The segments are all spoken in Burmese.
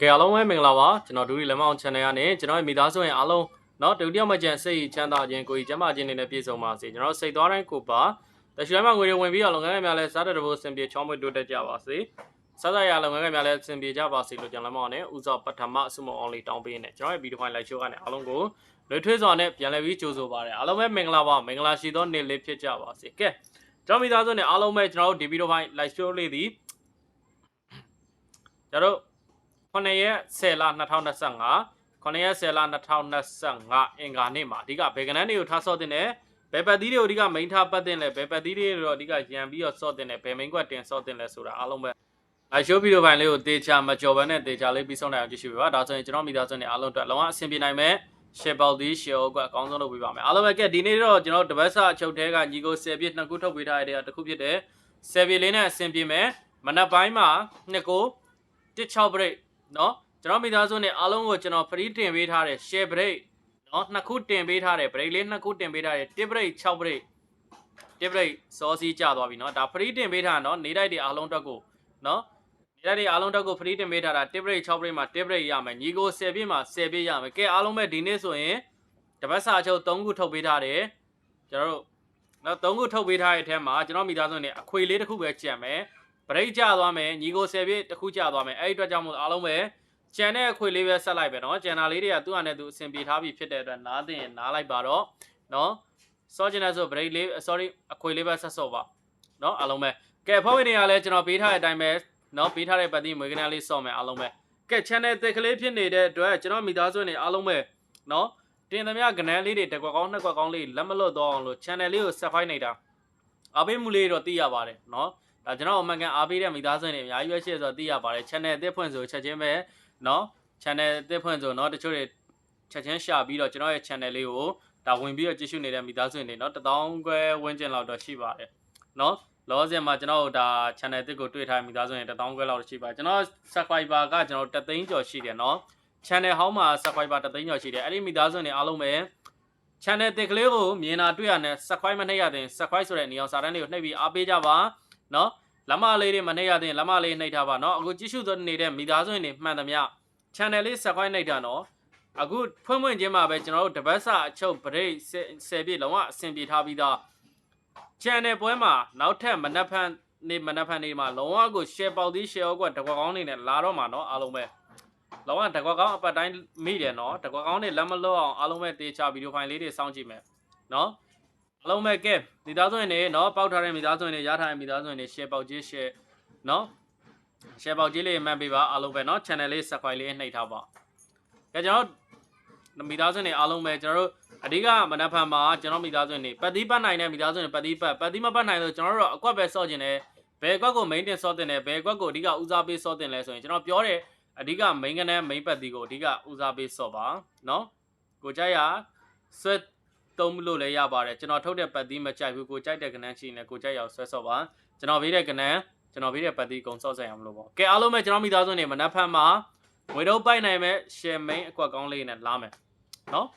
ကဲအားလုံးပဲမင်္ဂလာပါကျွန်တော်ဒူရီလက်မအောင် channel ကနေကျွန်တော်ရဲ့မိသားစုရင်အားလုံးเนาะတူတယောက်မှကြံစိတ်ချမ်းသာခြင်းကိုယ်ကြီးကျန်းမာခြင်းတွေနဲ့ပြည့်စုံပါစေကျွန်တော်စိတ်သွားတိုင်းကိုပါတရွှေမှငွေတွေဝင်ပြီးတော့လုပ်ငန်းတွေများလဲစားတဲ့တဘိုးအဆင်ပြေချောင်းမွေတိုးတက်ကြပါစေစားစားရလုပ်ငန်းတွေများလဲအဆင်ပြေကြပါစေလို့ကျွန်တော်လက်မအောင်နဲ့ဥစွာပထမအစုမအောင်လေးတောင်းပေးနေကျွန်တော်ရဲ့ဗီဒီယိုဖိုင်လိုက်ရှိုးကနေအားလုံးကိုလွေထွေးစွာနဲ့ပြန်လည်ပြီးကြိုဆိုပါရစေအားလုံးပဲမင်္ဂလာပါမင်္ဂလာရှိသောနေ့လေးဖြစ်ကြပါစေကဲကျွန်တော်မိသားစုနဲ့အားလုံးပဲကျွန်တော်တို့ဒီဗီဒီယိုဖိုင်လိုက်ရှိုးလေးသည်ကျွန်တော်တို့ 9ရက်10လ2025 9ရက်10လ2025အင်္ဂါနေ့မှာအဓိကဘေကနန်းတွေကိုထားဆော့တင်တယ်ဘယ်ပတ်သီးတွေကိုအဓိကမိန်ထားပတ်တင်လဲဘယ်ပတ်သီးတွေတော့အဓိကရန်ပြီးတော့ဆော့တင်တယ်ဘယ်မိန်ကွက်တင်ဆော့တင်လဲဆိုတာအားလုံးပဲလိုက်ရှိုးဗီဒီယိုဖိုင်လေးကိုတေချာမကြော်ဘဲနဲ့တေချာလေးပြီးဆုံးနိုင်အောင်ကြည့်ရှုပါဒါဆိုရင်ကျွန်တော်မိသားစုနဲ့အားလုံးအတွက်လုံးဝအဆင်ပြေနိုင်မယ်ရှယ်ပေါက်သီးရှယ်အုပ်ကအကောင်းဆုံးလုပ်ပေးပါမယ်အားလုံးပဲကဲဒီနေ့တော့ကျွန်တော်တပတ်စာအချုပ်သေးကညီကို10ပြည့်နှစ်ခုထုတ်ပေးထားတဲ့တစ်ခုဖြစ်တဲ့10ပြည့်လေးနဲ့အဆင်ပြေမယ်မနက်ပိုင်းမှာနှစ်ကို16 break နော်ကျွန်တော်မိသားစုနဲ့အားလုံးကိုကျွန်တော် free တင်ပေးထားတဲ့ share break နော်နှစ်ခုတင်ပေးထားတယ် break လေးနှစ်ခုတင်ပေးထားတယ် tip break 6 break tip break စောစီးကြသွားပြီနော်ဒါ free တင်ပေးထားနော်နေတိုက်တွေအားလုံးတက်ကိုနော်နေတိုက်တွေအားလုံးတက်ကို free တင်ပေးထားတာ tip break 6 break မှာ tip break ရမယ်ညီကို10ပြည့်မှာ10ပြည့်ရမယ်ကဲအားလုံးပဲဒီနေ့ဆိုရင်တပတ်စာချုပ်3ခုထုတ်ပေးထားတယ်ကျွန်တော်တို့နော်3ခုထုတ်ပေးထားတဲ့အထက်မှာကျွန်တော်မိသားစုနဲ့အခွေလေးတစ်ခုပဲကြံမယ် break ကျသွားမယ်ညီကို10ပြည့်တစ်ခုကျသွားမယ်အဲ့ဒီအတွက်ကြောင့်မို့အားလုံးပဲကျန်တဲ့အခွေလေးပဲဆက်လိုက်ပဲเนาะကျန်တာလေးတွေကသူ့အနေနဲ့သူအဆင်ပြေထားပြီဖြစ်တဲ့အတွက်နားတင်ရင်နားလိုက်ပါတော့เนาะစောကျင်တဲ့ဆို break လေး sorry အခွေလေးပဲဆက်စော့ပါเนาะအားလုံးပဲကဲဖွဲ့ဝင်တွေကလည်းကျွန်တော်ပေးထားတဲ့အတိုင်းပဲเนาะပေးထားတဲ့ပတ်တိမွေးကနလေးစော့မယ်အားလုံးပဲကဲ channel သစ်ကလေးဖြစ်နေတဲ့အတွက်ကျွန်တော်မိသားစုတွေအားလုံးပဲเนาะတင်သမျှကနန်းလေးတွေတစ်ကွက်ကောင်းနှစ်ကွက်ကောင်းလေးလက်မလွတ်တော့အောင်လို့ channel လေးကို subscribe နေတာအားပေးမှုလေးတော့သိရပါတယ်เนาะ ဒါကျွန်တော်အမှန်ကန်အားပေးတဲ့မိသားစုတွေအများကြီးပဲရှိဆိုတော့သိရပါတယ် channel အသစ်ဖွင့်ဆိုချက်ချင်းပဲเนาะ channel အသစ်ဖွင့်ဆိုเนาะတချို့တွေချက်ချင်းရှာပြီးတော့ကျွန်တော်ရဲ့ channel လေးကိုဒါဝင်ပြီးတော့ကြည့်ရှုနေတဲ့မိသားစုတွေเนาะတထောင်ခွဲဝန်းကျင်လောက်တော့ရှိပါတယ်เนาะလောဆယ်မှာကျွန်တော်တို့ဒါ channel အသစ်ကိုတွေ့ထားတဲ့မိသားစုတွေတထောင်ခွဲလောက်ရှိပါတယ်ကျွန်တော် subscriber ကကျွန်တော်တသိန်းကျော်ရှိတယ်เนาะ channel ဟောင်းမှာ subscriber တသိန်းကျော်ရှိတယ်အဲ့ဒီမိသားစုတွေအားလုံးပဲ channel တစ်ကလေးကိုမြင်တာတွေ့ရတဲ့ subscribe မနှိပ်ရတဲ့ subscribe ဆိုတဲ့နေအောင်စာတန်းလေးကိုနှိပ်ပြီးအားပေးကြပါ နော်လမလေးတွေမနှိပ်ရသေးရင်လမလေးနှိပ်ထားပါနော်အခုကြည့်ရှုသွနေတဲ့မိသားစုတွေမှန်သမျှ channel လေး subscribe နှိပ်ထားနော်အခုဖွင့်ဖွင့်ချင်းမှာပဲကျွန်တော်တို့တပတ်စာအချုပ် break 10ပြည့်လုံးဝအဆင်ပြေထားပြီးသား channel ပွဲမှာနောက်ထပ်မနက်ဖန်နေမနက်ဖန်နေမှာလုံးဝကို share ပေါက်သေး share ကွက်တကွက်ကောင်းနေနဲ့လာတော့မှာနော်အားလုံးပဲလုံးဝတကွက်ကောင်းအပတ်တိုင်းမိတယ်နော်တကွက်ကောင်းနေလက်မလွတ်အောင်အားလုံးပဲတေချာဗီဒီယိုဖိုင်လေးတွေစောင့်ကြည့်မယ်နော် အလုံးမဲ့ကဲမိသားစုဝင်တွေနော်ပေါက်ထားတဲ့မိသားစုဝင်တွေရထားတဲ့မိသားစုဝင်တွေ share ပေါက်ကြီး share နော် share ပေါက်ကြီးလေးမှတ်ပေးပါအားလုံးပဲနော် channel လေး subscribe လေးနှိပ်ထားပါကဲကျွန်တော်မိသားစုဝင်တွေအားလုံးပဲကျွန်တော်တို့အဓိကမနက်ဖြန်မှာကျွန်တော်မိသားစုဝင်တွေပတ်သီးပတ်နိုင်တဲ့မိသားစုဝင်တွေပတ်သီးပတ်ပတ်သီးမပတ်နိုင်လို့ကျွန်တော်တို့အကွက်ပဲစော့ကျင်တယ်ဘယ်ကွက်ကို main တင်စော့တင်တယ်ဘယ်ကွက်ကိုအဓိကဦးစားပေးစော့တင်လဲဆိုရင်ကျွန်တော်ပြောတယ်အဓိက main ကနေ main ပတ်သီးကိုအဓိကဦးစားပေးစော့ပါနော်ကိုကြိုက်ရဆွဲ သုံးလို့လည်းရပါတယ်ကျွန်တော်ထုတ်တဲ့ပတ်သီးမကြိုက်ဘူးကိုကြိုက်တဲ့ကဏ္ဍရှိနေကိုကြိုက်အောင်ဆွဲဆော့ပါကျွန်တော်ပေးတဲ့ကဏ္ဍကျွန်တော်ပေးတဲ့ပတ်သီးကုံဆော့ဆိုင်အောင်လို့ပေါ့ကဲအားလုံးပဲကျွန်တော်မိသားစုနေမနက်ဖက်မှာငွေတော့ပိုက်နိုင်မဲ့ရှယ်မိန်အကွက်ကောင်းလေးနဲ့လာမယ်နော်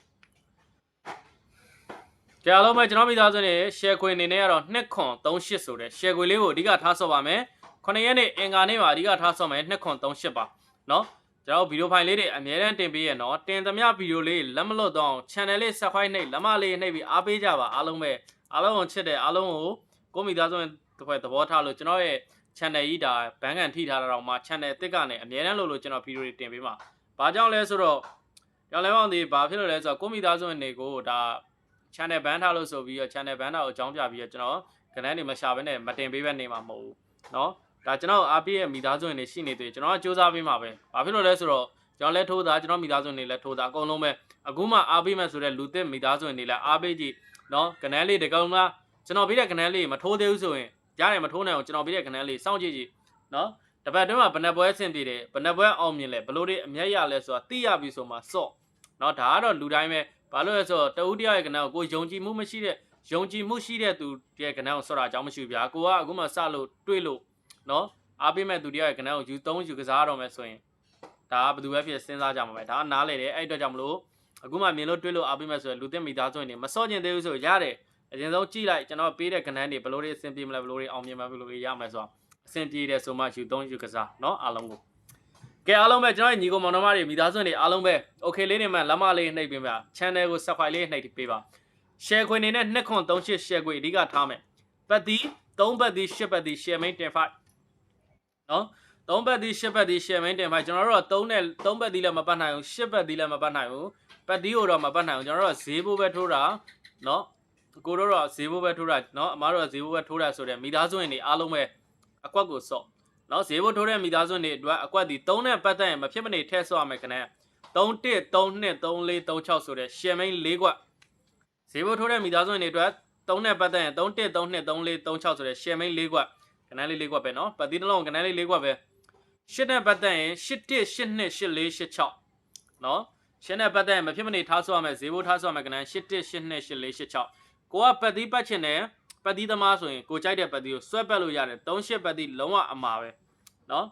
ကြအားလုံးပဲကျွန်တော်မိသားစုနေရှယ်ခွေအနေနဲ့ကတော့2ခွန်38ဆိုတဲ့ရှယ်ခွေလေးကိုအဓိကထားဆော့ပါမယ်9ရက်နေ့အင်္ဂါနေ့မှာအဓိကထားဆော့မယ်2ခွန်38ပါနော် ကျွန်တော်ဗီဒီယိုဖိုင်လေးတွေအများတန်းတင်ပေးရနော်တင်သမျှဗီဒီယိုလေးလက်မလွတ်တော့အောင် channel လေး subscribe နှိပ်လက်မလေးနှိပ်ပြီးအားပေးကြပါအားလုံးပဲအားလုံးကိုချစ်တယ်အားလုံးကိုကိုမိသားစုနဲ့တစ်ဖွဲ့သဘောထားလို့ကျွန်တော်ရဲ့ channel ကြီးဒါဘန်းကန်ထိထားတာတော့မှ channel တစ်ကနေအများတန်းလို့လို့ကျွန်တော်ဗီဒီယိုတွေတင်ပေးမှာဘာကြောင့်လဲဆိုတော့ကြောင်လဲမောင်ဒီဘာဖြစ်လို့လဲဆိုတော့ကိုမိသားစုနေကိုဒါ channel ban ထားလို့ဆိုပြီးတော့ channel ban တာကိုအကြောင်းပြပြီးတော့ကျွန်တော်ကနန်းတွေမရှာဘဲနဲ့မတင်ပေးဘဲနေမှာမဟုတ်ဘူးเนาะ ဒါကျွန်တော်အားပေးရဲ့မိသားစုဝင်တွေရှိနေသေးတယ်ကျွန်တော်ကစူးစမ်းပေးမှာပဲဘာဖြစ်လို့လဲဆိုတော့ကျွန်တော်လည်းထိုးတာကျွန်တော်မိသားစုဝင်တွေလည်းထိုးတာအကုန်လုံးပဲအခုမှအားပေးမယ်ဆိုတဲ့လူသစ်မိသားစုဝင်တွေလည်းအားပေးကြည့်နော်ကနန်းလေးတကောင်လားကျွန်တော်ပြီးတဲ့ကနန်းလေးမထိုးသေးဘူးဆိုရင်ရတယ်မထိုးနိုင်အောင်ကျွန်တော်ပြီးတဲ့ကနန်းလေးစောင့်ကြည့်ကြည့်နော်တပတ်တွင်းမှာဘယ်နှပွဲအဆင်ပြေတယ်ဘယ်နှပွဲအောင်မြင်လဲဘလို့တွေအမျက်ရလဲဆိုတာသိရပြီဆိုမှစော့နော်ဒါကတော့လူတိုင်းပဲဘာလို့လဲဆိုတော့တဦးတယောက်ရဲ့ကနန်းကိုကိုယုံကြည်မှုမရှိတဲ့ယုံကြည်မှုရှိတဲ့သူရဲ့ကနန်းကိုစော့တာအကြောင်းမရှိဘူးဗျာကိုကအခုမှစလို့တွေးလို့ နော်အားပေးမဲ့သူတယောက်ရဲ့ကဏ္ဍကိုယူသုံးယူကစားရတော့မယ်ဆိုရင်ဒါကဘယ်သူပဲဖြစ်စဉ်းစားကြမှာပဲဒါကနားလေတယ်အဲ့အတွက်ကြောင့်မလို့အခုမှမြင်လို့တွေးလို့အားပေးမဲ့ဆိုရင်လူသစ်မိသားစုတွေမစော့ကျင်သေးဘူးဆိုရတယ်အရင်ဆုံးကြည့်လိုက်ကျွန်တော်ပေးတဲ့ကဏ္ဍတွေဘယ်လိုတွေအဆင်ပြေမလဲဘယ်လိုတွေအောင်မြင်မလဲဘယ်လိုတွေရမလဲဆိုတော့အဆင်ပြေတယ်ဆိုမှယူသုံးယူကစားနော်အားလုံးကိုကကဲအားလုံးပဲကျွန်တော်ညီကောင်မောင်နှမတွေမိသားစုတွေအားလုံးပဲ okay လေးတွေမှလက်မလေးနှိပ်ပေးပါ channel ကို subscribe လေးနှိပ်ပေးပါ share ခွင်နေနဲ့2ခွန်38 share ခွင်အဓိကထားမယ်ပတ်တီ3ပတ်တီ10ပတ်တီ share main တင်ဖိုက်နော်3ပတ်တီ10ပတ်တီ share main တင်ဖိုက်ကျွန်တော်တို့က3နဲ့3ပတ်တီလည်းမပတ်နိုင်ဘူး10ပတ်တီလည်းမပတ်နိုင်ဘူးပတ်တီကိုတော့မပတ်နိုင်ဘူးကျွန်တော်တို့ကဈေးဘိုးပဲထိုးတာနော်ကိုတို့တော့ဈေးဘိုးပဲထိုးတာနော်အမားတို့ကဈေးဘိုးပဲထိုးတာဆိုတဲ့မိသားစုဝင်တွေအားလုံးပဲအကွက်ကိုစော့နော်ဈေးဘိုးထိုးတဲ့မိသားစုတွေအတွက်အကွက်ဒီ3နဲ့ပတ်သက်ရင်မဖြစ်မနေထည့်ဆော့ရမယ်ခနဲ့3 1 3 2 3 4 3 6ဆိုတဲ့ရှယ်မိန်၄ကွက်ဈေးဘိုးထိုးတဲ့မိသားစုတွေအတွက်3နဲ့ပတ်သက်ရင်3 1 3 2 3 4 3 6ဆိုတဲ့ရှယ်မိန်၄ကွက် ခဏလေး၄ကွက်ပဲနော်ပတ်တိတစ်လုံးခဏလေး၄ကွက်ပဲရှစ်နဲ့ပတ်သက်ရင်8 1 8 2 8 4 8 6နော်ရှင်းနဲ့ပတ်သက်ရင်မဖြစ်မနေထားဆော့ရမယ်ဈေးဘိုးထားဆော့ရမယ်ခဏ8 1 8 2 8 4 8 6ကိုကပတ်တိပတ်ချင်တယ်ပတ်တိသမားဆိုရင်ကိုကြိုက်တဲ့ပတ်တိကိုဆွဲပတ်လို့ရတယ်3 8ပတ်တိလုံးဝအမှာပဲနော်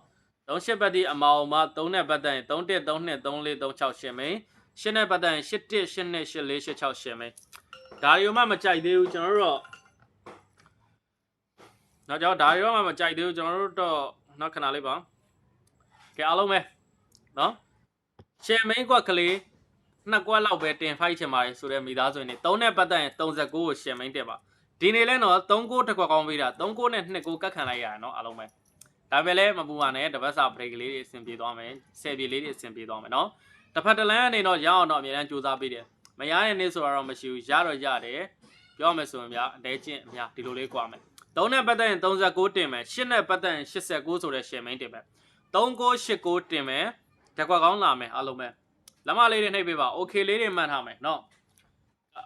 သုံးရှစ်ပတ်တိအမောင်မှာ3နဲ့ပတ်သက်ရင်3 1 3 2 3 4 3 6ရှင်မင်းရှစ်နဲ့ပတ်သက်ရင်8 1 8 2 8 4 8 6ရှင်မင်းဒါရီယိုမှမကြိုက်သေးဘူးကျွန်တော်တို့တော့ နောက်ကျွန်တော်ဒါရောမှမကြိုက်သေးဘူးကျွန်တော်တို့တော့နောက်ခဏလေးပါကဲအားလုံးပဲနော်ရှယ်မိန်ကွက်ကလေးနှစ်ကွက်လောက်ပဲတင်ဖိုက်ချင်ပါတယ်ဆိုတော့မိသားစုနေ၃နဲ့ပတ်သက်ရင်39ကိုရှယ်မိန်တက်ပါဒီနေ့လဲတော့39တစ်ကွက်ကောင်းပေးတာ39နဲ့29ကတ်ခံလိုက်ရတယ်နော်အားလုံးပဲဒါပဲလဲမပူပါနဲ့တပတ်စာပရိတ်ကလေးတွေအဆင်ပြေသွားမယ်ဆယ်ပြေလေးတွေအဆင်ပြေသွားမယ်နော်တစ်ဖက်တစ်လမ်းအနေတော့ရအောင်တော့အများအားစူးစမ်းပေးတယ်မရတဲ့နေ့ဆိုတော့မရှိဘူးရတော့ရတယ်ပြောရမယ်ဆိုရင်ဗျာအတဲချင်းအများဒီလိုလေးကြွားမယ် 3နဲ့ပတ်သက်ရင်39တင်မယ်8နဲ့ပတ်သက်ရင်89ဆိုတဲ့ရှယ်မိန်တင်မယ်3989တင်မယ်တကွက်ကောင်းလာမယ်အားလုံးပဲလက်မလေးတွေနှိပ်ပေးပါ okay လေးတွေမှတ်ထားမယ်เนาะ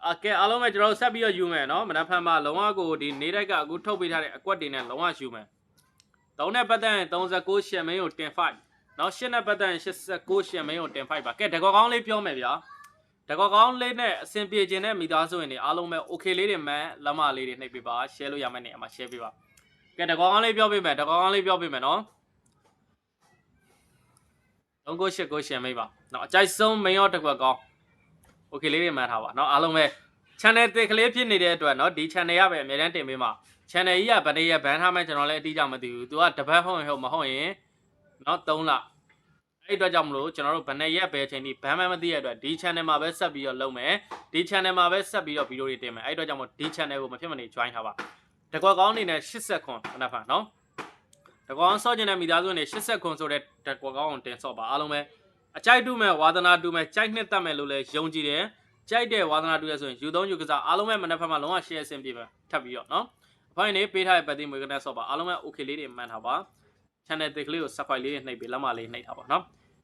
အကဲအားလုံးပဲကျွန်တော်တို့ဆက်ပြီးတော့ယူမယ်เนาะမနက်ဖြန်မှာလုံးဝကိုဒီနေတိုက်ကအခုထုတ်ပေးထားတဲ့အကွက်တွေနဲ့လုံးဝယူမယ် 3နဲ့ပတ်သက်ရင်39ရှယ်မင်းကိုတင်ဖိုက်နောက်8နဲ့ပတ်သက်ရင်89ရှယ်မင်းကိုတင်ဖိုက်ပါကဲတကောကောင်းလေးပြောမယ်ဗျာ တကောကောင်းလေးနဲ့အဆင်ပြေခြင်းနဲ့မိသားစုဝင်တွေအားလုံးပဲ okay လေးတွေမှန်လက်မလေးတွေနှိပ်ပေးပါ share လို့ရမယ့်နေရာမှာ share ပေးပါကဲတကောကောင်းလေးပြောပေးမယ်တကောကောင်းလေးပြောပေးမယ်နော်3989ရှယ်မင်းပါနော်အကြိုက်ဆုံးမင်းရောတစ်ခွက်ကောင်း okay လေးတွေမှန်ထားပါနော်အားလုံးပဲ channel တစ်ကလေးဖြစ်နေတဲ့အတွက်เนาะဒီ channel ရပဲအများတန်းတင်ပေးမှာ channel ကြီးကဗနေရဘန်ထားမှကျွန်တော်လည်းအတိအကျမသိဘူး။ तू ကတပတ်ဟုတ်ရင်ဟုတ်မဟုတ်ရင်เนาะ3လ အဲ့အတွက်ကြောင့်မလို့ကျွန်တော်တို့ဗနေရက်ပဲအချိန်ဒီဘန်မှမသိရတဲ့အတွက်ဒီ channel မှာပဲဆက်ပြီးတော့လုပ်မယ်။ဒီ channel မှာပဲဆက်ပြီးတော့ဗီဒီယိုတွေတင်မယ်။အဲ့အတွက်ကြောင့်မို့ဒီ channel ကိုမဖြစ်မနေ join ထားပါ။တကွက်ကောင်းအနေနဲ့80ခွန်ခဏဖာနော်။တကွက်ကောင်းစော့ကျင်တဲ့မိသားစုနဲ့80ခွန်ဆိုတဲ့တကွက်ကောင်းကိုတင်စော့ပါအားလုံးပဲအကြိုက်တူမဲ့ဝါသနာတူမဲ့ကြိုက်နှစ်တတ်မဲ့လို့လည်းယုံကြည်တယ်။ကြိုက်တဲ့ဝါသနာတူရဆိုရင်ယူသုံးယူကစားအားလုံးပဲမနက်ဖက်မှာလုံးဝ share အဆင်ပြေပဲထပ်ပြီးတော့နော်။အဖိုင်နေပေးထားတဲ့ပတ်တိမွေးကနေဆော့ပါအားလုံးပဲ okay လေးတွေမှန်ထားပါ channel တစ်ကလေးကို subscribe လေးတွေနှိပ်ပြီးလက်မလေးနှိပ်ထားပါနော်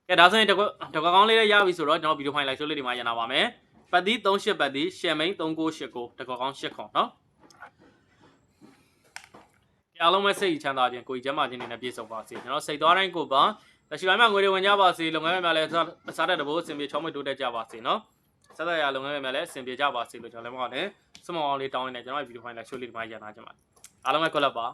ကဲဒါဆိုရင်တကွတကွကောင်းလေးလည်းရပြီဆိုတော့ကျွန်တော်ဗီဒီယိုဖိုင်လိုက်ရှိုးလေးတွေမှာရနာပါမယ်ပတ်တိ38ပတ်တိ share main 3989တကွကောင်း8ခွန်နော်ကဲအားလုံးပဲစိတ်ချမ်းသာခြင်းကိုကြီးကျမ်းမာခြင်းတွေနဲ့ပြည့်စုံပါစေကျွန်တော်စိတ်သွားတိုင်းကိုပါလက်ရှိပိုင်းမှာငွေတွေဝင်ကြပါစေလုပ်ငန်းများလည်းစားတဲ့တဘိုးအဆင်ပြေချောင်းမွေတိုးတက်ကြပါစေနော်ဆက်သက်ရလုပ်ငန်းများလည်းအဆင်ပြေကြပါစေလို့ကျွန်တော်လည်းမဟုတ်နဲ့စမောင်းလေးတောင်းနေတယ်ကျွန်တော်ဗီဒီယိုဖိုင်လိုက်ရှိုးလေးတွေမှာရနာကြပါအားလုံးပဲကွက်လက်ပါ